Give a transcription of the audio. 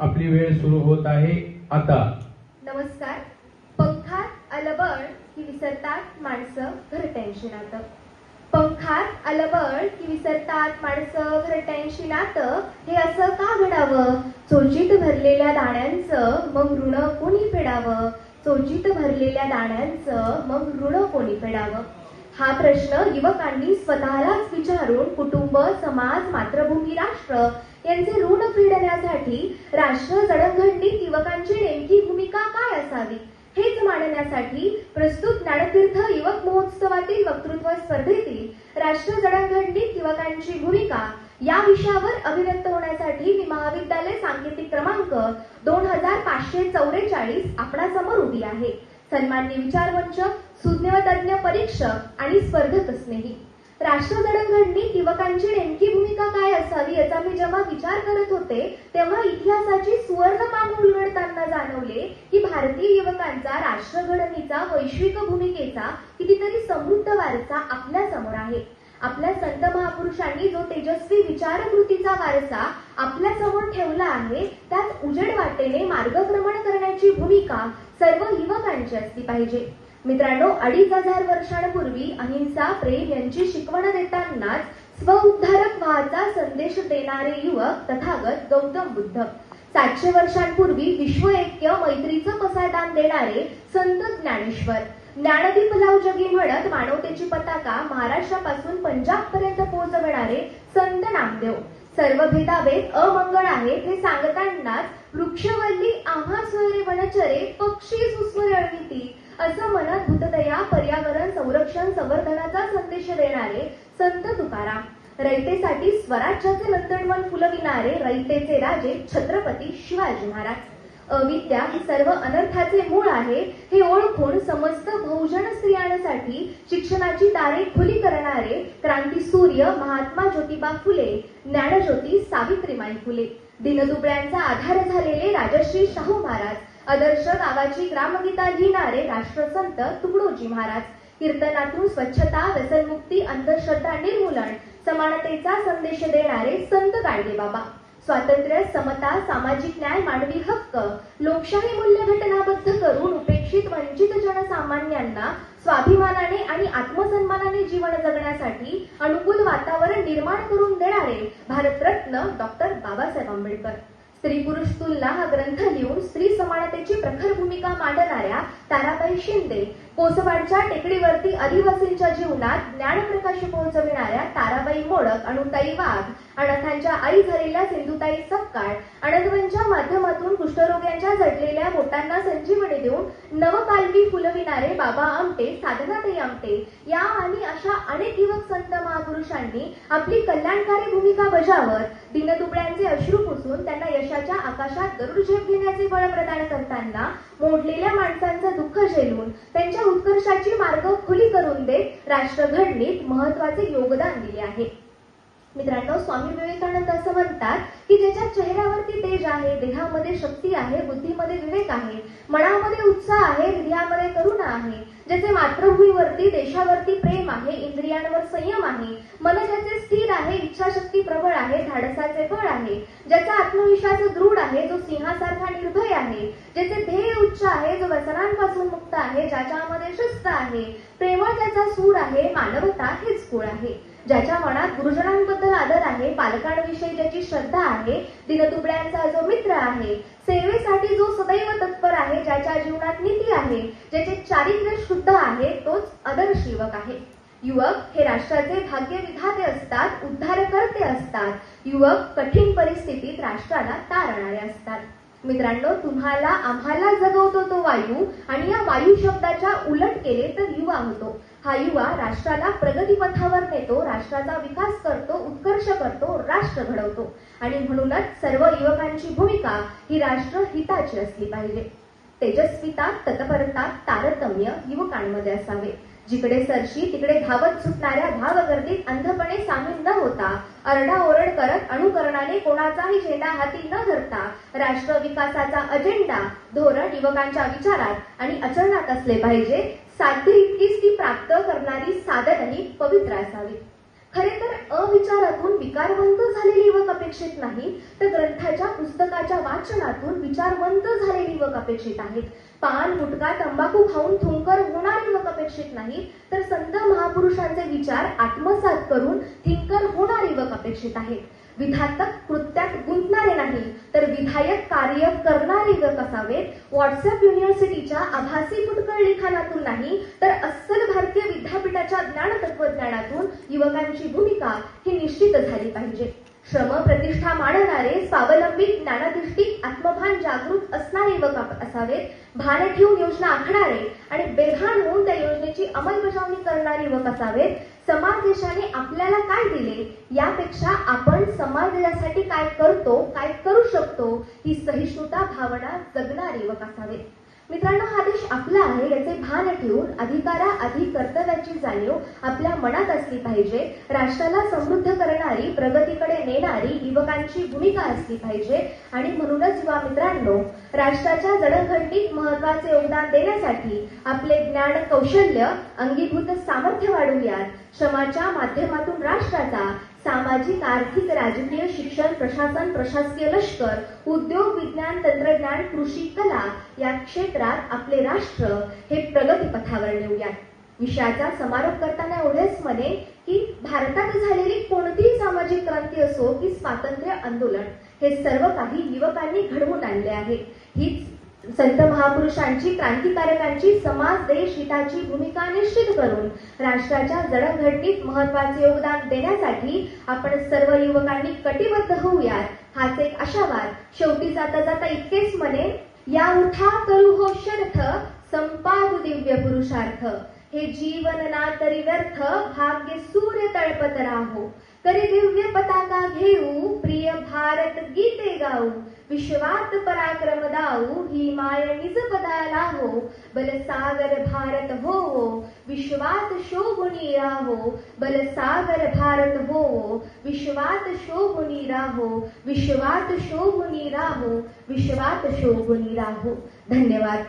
आपली वेळ सुरू होत आहे. आता. नमस्कार. पंखात अलबळ की विसरतात माणसं घरट्यांशी नातं. पंखात अलबळ की विसरतात माणसं घरट्यांशी नातं. हे असं का घडावं चोचीत भरलेल्या दाण्यांचं मग ऋण कोणी फेडावं? चोचीत भरलेल्या दाण्यांचं मग ऋण कोणी फेडावं? हा प्रश्न युवकांनी स्वतःलाच विचारून कुटुंब समाज मातृभूमी राष्ट्र यांचे करण्यासाठी राष्ट्र जडणघडणीत युवकांची नेमकी भूमिका काय असावी? हेच मांडण्यासाठी प्रस्तुत ज्ञानतीर्थ युवक महोत्सवातील वक्तृत्व स्पर्धेतील राष्ट्र जडणघडणीत युवकांची भूमिका या विषयावर अभिव्यक्त होण्यासाठी मी महाविद्यालय सांकेतिक क्रमांक दोन हजार पाचशे चौवेचाळीस आपणासमोर उभी आहे. सन्मान्य विचारवंच सुज्ञ तज्ज्ञ तज्ञ परीक्षक आणि स्पर्धक स्नेही राष्ट्र जडणघडणीत युवकांची नेमकी भूमिका काय असावी याचा मी जेव्हा विचार करत होते तेव्हा इतिहासाची सुवर्ण पान उलगडताना जाणवले की भारतीय युवकांचा राष्ट्रघडणीचा वैश्विक भूमिकेचा कितीतरी समृद्ध वारसा आपल्यासमोर आहे. आपल्या संत महापुरुषांनी जो तेजस्वी विचारकृतीचा वारसा आपल्यासमोर ठेवला आहे त्यात उजेड वाटेने मार्गक्रमण करण्याची भूमिका सर्व युवकांची असली पाहिजे. मित्रांनो अडीच हजार वर्षांपूर्वी अहिंसा प्रेम यांची शिकवण देतानाच स्वउद्धारक व्हाचा संदेश देणारे युवक तथागत गौतम बुद्ध. सातशे वर्षांपूर्वी विश्व ऐक्य मैत्रीचं पसायदान देणारे संत ज्ञानेश्वर. ज्ञानदीप जगी म्हणत मानवतेची पताका महाराष्ट्रापासून पंजाब पर्यंत पोहोचवणारे संत नामदेव. सर्व भेदाभेद अमंगळ आहेत हे सांगतानाच वृक्षवल्ली आम्हा सोयरे वनचरे पक्षी सुस्वर अळविती असं म्हणत भूतदया पर्यावरण संरक्षण संवर्धनाचा संदेश देणारे संत तुकाराम. रयतेसाठी स्वराज्याचे नंदनवन फुलविणारे रयतेचे राजे छत्रपती शिवाजी महाराज. अविद्या ही सर्व अनर्थाचे मूळ आहे हे ओळखून समस्त बहुजन स्त्रियांसाठी शिक्षणाची दारे खुली करणारे क्रांती सूर्य महात्मा ज्योतिबा फुले ज्ञानज्योती सावित्रीमाई फुले. दिनदुबळ्यांचा आधार झालेले राजश्री शाहू महाराज आदर्श गावाची ग्रामगीता लिहिणारे राष्ट्रसंत तुकडोजी महाराज. कीर्तनातून स्वच्छता व्यसनमुक्ती अंधश्रद्धा निर्मूलन समानतेचा संदेश देणारे संत गाडगे बाबा. स्वातंत्र्य समता सामाजिक न्याय मानवी हक्क लोकशाही मूल्य घटनाबद्ध करून उपेक्षित वंचित जनसामान्यांना स्वाभिमानाने आणि आत्मसन्मानाने जीवन जगण्यासाठी अनुकूल वातावरण निर्माण करून देणारे भारतरत्न डॉक्टर बाबासाहेब आंबेडकर. स्त्री पुरुष तुलना हा ग्रंथ लिहून स्त्री समानतेची प्रखर भूमिका मांडणाऱ्या ताराबाई शिंदे कोसवाडच्या टेकडीवरती आदिवासींच्या जीवनात ज्ञानप्रकाश पोहोचविणाऱ्या ताराबाई मोडक अणुताई वाघ अनाथांच्या आई झालेल्या सिंधुताई सपकाळ अनंतवंच्या माध्यमातून कुष्ठरोग्यांच्या जडलेल्या बोटांना संजीवनी देऊन नवपालवी फुलविणारे बाबा आमटे साधनाताई आमटे. या आणि अशा अनेक युवक संत महापुरुषांनी आपली कल्याणकारी भूमिका बजावत दिनदुबळ्यांचे अश्रू पुसून त्यांना यशाच्या आकाशात गरुड झेप घेण्याचे बळ प्रदान करताना मोडलेल्या माणसांचं दुःख झेलून त्यांच्या उत्कर्षाची मार्ग खुली करून देत राष्ट्रघडणीत महत्त्वाचे योगदान दिले आहे. मित्रांनो स्वामी विवेकानंद असं म्हणतात की ज्याच्या चेहऱ्यावरती तेज आहे देहामध्ये शक्ती आहे बुद्धीमध्ये विवेक आहे मनामध्ये उत्साह आहे हृदयामध्ये करुणा आहे ज्याचे मातृभूमीवरती देशावरती प्रेम आहे इंद्रियांवर संयम आहे मन ज्याचे स्थिर आहे इच्छाशक्ती प्रबळ आहे धाडसाचे फळ आहे ज्याचा आत्मविश्वास दृढ आहे जो सिंहासारखा निर्भय आहे ज्याचे ध्येय उच्च आहे जो व्यसनांपासून मुक्त आहे ज्याच्यामध्ये शिस्त आहे प्रेमळ त्याचा सूर आहे मानवता हेच कुळ आहे ज्याच्या गुरुजनांबद्दल आदर आहे पालकांविषयी ज्याची श्रद्धा आहे दिनदुबळ्यांचा जो मित्र आहे सेवेसाठी जो सदैव तत्पर आहे ज्याच्या जीवनात नीती आहे ज्याचे चारित्र्य शुद्ध आहे तोच आदर्श युवक आहे. युवक हे राष्ट्राचे भाग्य विधाते असतात उद्धारकर्ते असतात. युवक कठीण परिस्थितीत राष्ट्राला तारणारे असतात. मित्रांनो तुम्हाला आम्हाला जगवतो तो वायू आणि या वायू शब्दाच्या उलट केले तर युवा होतो. हा युवा राष्ट्राला प्रगतीपथावर नेतो राष्ट्राचा विकास करतो उत्कर्ष करतो राष्ट्र घडवतो. आणि म्हणूनच सर्व युवकांची भूमिका ही राष्ट्र हिताची असली पाहिजे. तेजस्विता तत्परता तारतम्य युवकांमध्ये असावे. जिकडे सरशी तिकडे धावत सुटणाऱ्या भावगर्दीत अंधपणे सामील न होता अरडाओरड करत अनुकरणाने कोणाचाही झेंडा हाती न धरता राष्ट्र विकासाचा अजेंडा धोरण युवकांच्या विचारात आणि आचरणात असले पाहिजे साध्य इतकीच ती प्राप्त करणारी साधनही पवित्र असावी. खरे तर अविचारातून विकारवंत झालेली युवक अपेक्षित नाही तर ग्रंथाच्या पुस्तकाच्या वाचनातून विचारवंत झालेली युवक अपेक्षित आहेत. पान गुटखा तंबाखू खाऊन थुंकर होणारे युवक अपेक्षित नाही तर संत महापुरुषांचे विचार आत्मसात करून थिंकर होणारे युवक अपेक्षित आहेत. विधातक कृत्यात गुंतणारे नाही तर विधायक कार्य करणारे युवक असावेत व्हॉट्सअप युनिव्हर्सिटीच्या आभासी फुटकळ लिखाणातून नाही तर अस्सल भारतीय विद्यापीठाच्या ज्ञान तत्वज्ञानातून युवकांची भूमिका ही निश्चित झाली पाहिजे. श्रम प्रतिष्ठा मानणारे स्वावलंबी ज्ञानाधिष्ठी आत्मभान जागृत असणारे युवक असावेत? भान ठेवून योजना आखणारे आणि बेभान होऊन त्या योजनेची अंमलबजावणी करणारे युवक असावेत? समाज देशाने आपल्याला काय दिले? यापेक्षा आपण समाज देशासाठी काय करतो काय करू शकतो ही सहिष्णुता भावना जगणारे युवक असावेत मित्रांनो हा देश आपला आहे याचे भान ठेवून अधिकारा अधिक कर्तव्याची जाणीव आपल्या मनात असली पाहिजे. राष्ट्राला समृद्ध करणारी प्रगतीकडे नेणारी युवकांची भूमिका असली पाहिजे. आणि म्हणूनच युवा मित्रांनो राष्ट्राच्या जडणघडणीत महत्त्वाचे योगदान देण्यासाठी आपले ज्ञान कौशल्य अंगीभूत सामर्थ्य वाढवूयात. श्रमाच्या माध्यमातून राष्ट्राचा सामाजिक आर्थिक राजकीय शिक्षण प्रशासन प्रशासकीय लष्कर उद्योग विज्ञान तंत्रज्ञान कृषी कला या क्षेत्रात आपले राष्ट्र हे प्रगती पथावर नेऊयात. विषयाचा समारोप करताना एवढेच म्हणे की भारतात झालेली कोणतीही सामाजिक क्रांती असो की स्वातंत्र्य आंदोलन हे सर्व काही युवकांनी घडवून आणले आहे. हीच संत महापुरुषांची क्रांतिकारकांची समाज देश हिताची भूमिका निश्चित करून राष्ट्राच्या जडणघडणीत महत्त्वाचे योगदान देण्यासाठी आपण सर्व युवकांनी कटिबद्ध होऊयात. हाच एक आशावाद शेवटी जाता जाता इतकेच म्हणे या उठा करू हो शर्थ संपादू दिव्य पुरुषार्थ. हे जीवन ना तरी व्यर्थ भाग्य सूर्य तळपत राहो. करी दिव्य पताका घेऊ प्रिय भारत गीते गाऊ. विश्वात पराक्रम दाऊ ही माय निज पदाला हो बल सागर भारत हो विश्वात शोभुनी राहो बल सागर भारत हो विश्वात शोभुनी राहो विश्वात शोभुनी राहो विश्वात शोभुनी राहो धन्यवाद